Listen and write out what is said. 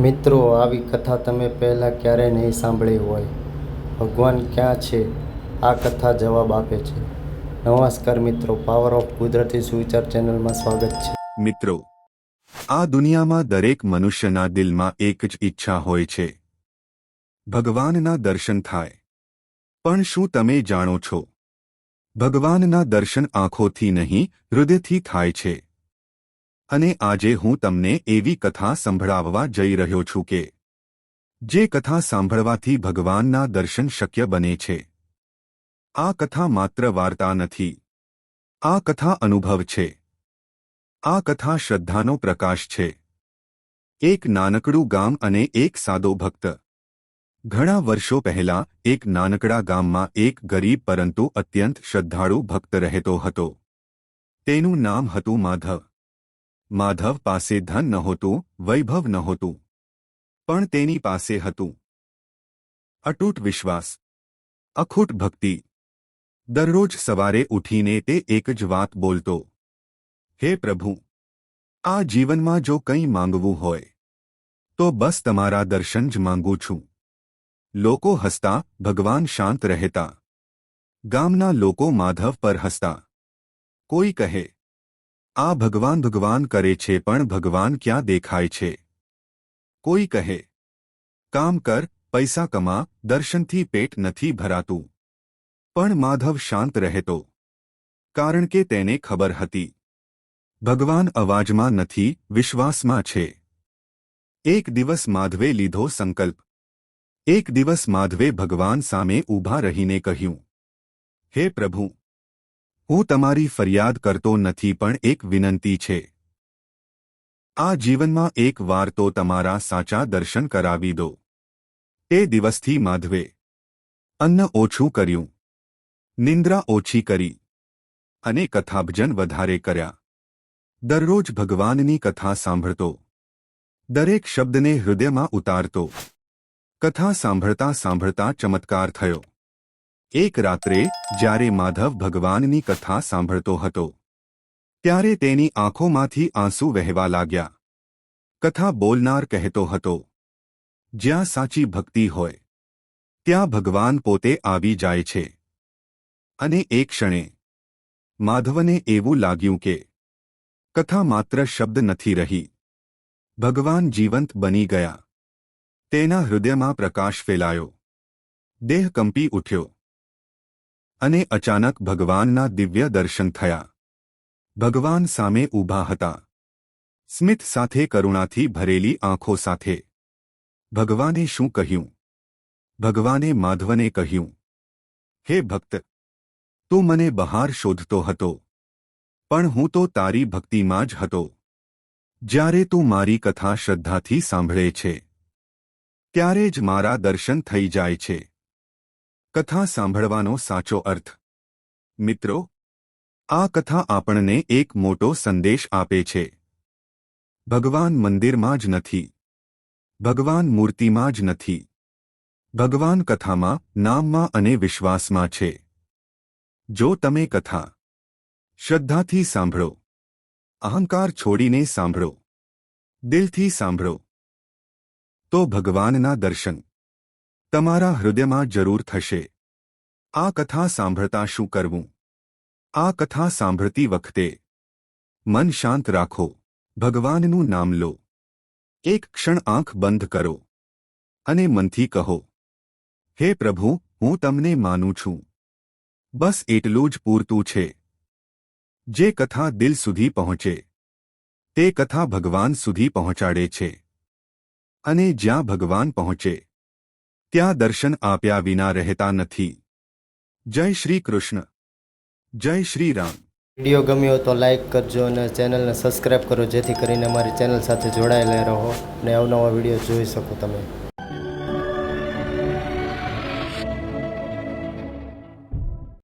મિત્રો, આવી કથા તમે પહેલાં ક્યારેય નહીં સાંભળી હોય. ભગવાન ક્યાં છે? આ કથા જવાબ આપે છે. નમસ્કાર મિત્રો પાવર ઓફ કુદરતી સુવિચાર ચેનલમાં સ્વાગત છે. મિત્રો, આ દુનિયામાં દરેક મનુષ્યના દિલમાં એક જ ઈચ્છા હોય છે. ભગવાનના દર્શન થાય. પણ શું તમે જાણો છો? ભગવાનના દર્શન આંખોથી નહીં, હૃદયથી થાય છે. અને આજે હું તમને એવી કથા સંભળાવવા જઈ રહ્યો છું કે, જે કથા સાંભળવાથી ભગવાનના દર્શન શક્ય બને છે. આ કથા માત્ર વાર્તા નથી. આ કથા અનુભવ છે. આ કથા શ્રદ્ધાનો પ્રકાશ છે. એક નાનકડું ગામ અને એક સાદો ભક્ત. ઘણા વર્ષો પહેલા, એક નાનકડા ગામમાં એક ગરીબ પરંતુ અત્યંત શ્રદ્ધાળુ ભક્ત રહેતો હતો. તેનું નામ હતું માધવ. માધવ પાસે ધન નહોતું, વૈભવ નહોતું. પણ તેની પાસે હતું. અટૂટ વિશ્વાસ. અખૂટ ભક્તિ. દરરોજ સવારે ઉઠીને તે એક જ વાત બોલતો. હે પ્રભુ, આ જીવનમાં જો કંઈ માંગવું હોય, તો બસ તમારા દર્શન જ માંગુ છું. લોકો હસતા, ભગવાન શાંત રહેતા. ગામના લોકો માધવ પર હસતા. કોઈ કહે આ ભગવાન ભગવાન કરે છે પણ ભગવાન ક્યાં દેખાય છે? કોઈ કહે, કામ કર, પૈસા કમા, દર્શનથી પેટ નથી ભરાતું. પણ માધવ શાંત રહેતો, કારણ કે તેને ખબર હતી. ભગવાન અવાજમાં નથી, વિશ્વાસમાં છે. એક દિવસ માધવે લીધો સંકલ્પ. એક દિવસ માધવે ભગવાન સામે ઊભા રહીને કહ્યું, હે પ્રભુ હું તમારી ફરિયાદ કરતો નથી પણ એક વિનંતી છે. આ જીવનમાં એક વાર તો તમારા સાચા દર્શન કરાવી દો. તે દિવસથી માધવે. અન્ન ઓછું કર્યું. નિંદ્રા ઓછી કરી. અને કથાભજન વધારે કર્યા. દરરોજ ભગવાનની કથા સાંભળતો. દરેક શબ્દને હૃદયમાં ઉતારતો. કથા સાંભળતા સાંભળતા ચમત્કાર થયો. એક રાત્રે જ્યારે માધવ ભગવાનની કથા સાંભળતો હતો, ત્યારે તેની આંખોમાંથી આંસુ વહેવા લાગ્યા. કથા બોલનાર કહેતો હતો, જ્યાં સાચી ભક્તિ હોય, ત્યાં ભગવાન પોતે આવી જાય છે. અને એક ક્ષણે માધવને એવું લાગ્યું કે કથા માત્ર શબ્દ નથી રહી. ભગવાન જીવંત બની ગયા. તેના હૃદયમાં પ્રકાશ ફેલાયો. દેહ કંપી ઉઠ્યો. અને અચાનક ભગવાનના દિવ્ય દર્શન થયા. ભગવાન સામે ઊભા હતા. સ્મિત સાથે કરુણાથી ભરેલી આંખો સાથે. ભગવાને શું કહ્યું? ભગવાને માધવને કહ્યું, હે ભક્ત, તું મને બહાર શોધતો હતો, પણ હું તો તારી ભક્તિમાં જ હતો. જ્યારે તું મારી કથા શ્રદ્ધાથી સાંભળે છે, ત્યારે જ મારા દર્શન થઈ જાય છે. કથા સાંભળવાનો સાચો અર્થ. મિત્રો, આ કથા આપણને એક મોટો સંદેશ આપે છે. ભગવાન મંદિરમાં જ નથી. ભગવાન મૂર્તિમાં જ નથી. ભગવાન કથામાં, નામમાં અને વિશ્વાસમાં છે. જો તમે કથા શ્રદ્ધાથી સાંભળો, અહંકાર છોડીને સાંભળો, દિલથી સાંભળો, તો ભગવાનના દર્શન તમારા હૃદયમાં જરૂર થશે. આ કથા સાંભળતા શું કરવું? આ કથા સાંભળતી વખતે મન શાંત રાખો. ભગવાનનું નામ લો. એક ક્ષણ આંખ બંધ કરો અને મનથી કહો, હે પ્રભુ, હું તમને માનું છું. બસ એટલું જ પૂરતું છે. જે કથા દિલ સુધી પહોંચે, તે કથા ભગવાન સુધી પહોંચાડે છે. અને જ્યાં ભગવાન પહોંચે ત્યાં દર્શન આપ્યા વિના રહેતા નથી. જય શ્રી કૃષ્ણ. જય શ્રી રામ. વીડિયો ગમ્યો તો લાઈક કરજો અને ચેનલને સબસ્ક્રાઈબ કરો જેથી કરીને અમારી ચેનલ સાથે જોડાયેલા રહો અને અવનવા વીડિયો જોઈ શકો તમે.